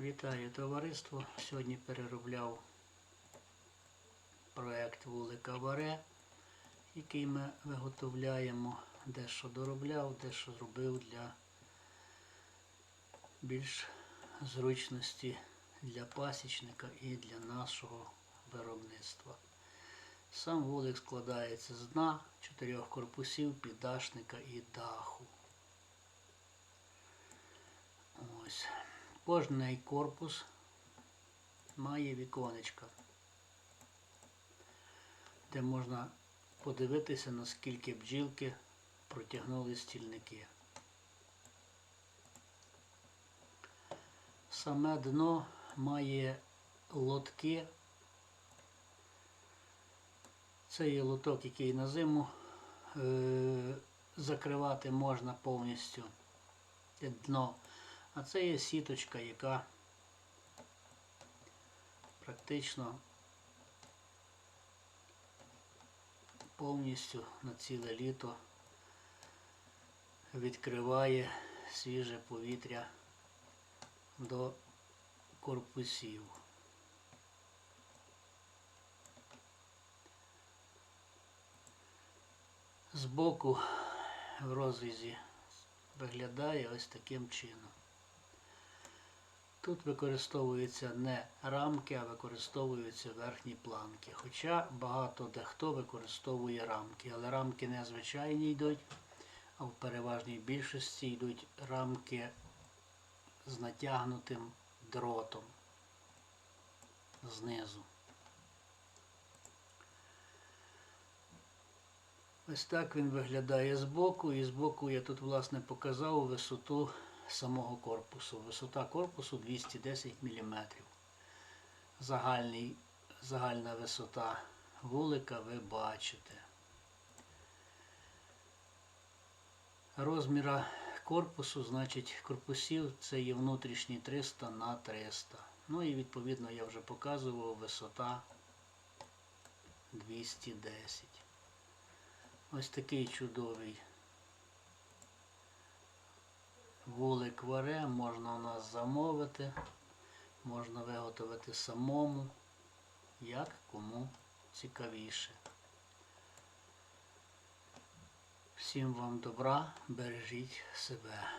Вітаю товариство. Сьогодні переробляв проект вулика Варе, який ми виготовляємо. Дещо доробляв, дещо зробив для більш зручності для пасічника і для нашого виробництва. Сам вулик складається з дна, чотирьох корпусів, піддашника і даху. Ось. Кожний корпус має віконечка, де можна подивитися, наскільки бджілки протягнули стільники. Саме дно має лотки. Це є лоток, який на зиму е- закривати можна повністю дно. А це є сіточка, яка практично повністю на ціле літо відкриває свіже повітря до корпусів. Збоку в розрізі виглядає ось таким чином. Тут використовуються не рамки, а використовуються верхні планки. Хоча багато дехто використовує рамки, але рамки не звичайні йдуть, а в переважній більшості йдуть рамки з натягнутим дротом знизу. Ось так він виглядає збоку, і збоку я тут власне показав висоту самого корпусу. Висота корпусу 210 мм. Загальний, загальна висота вулика ви бачите. Розміра корпусу, значить корпусів це є внутрішні 300 на 300. Ну і відповідно я вже показував висота 210. Ось такий чудовий вулик варе можна у нас замовити, можна виготовити самому, як кому цікавіше. Всім вам добра, бережіть себе.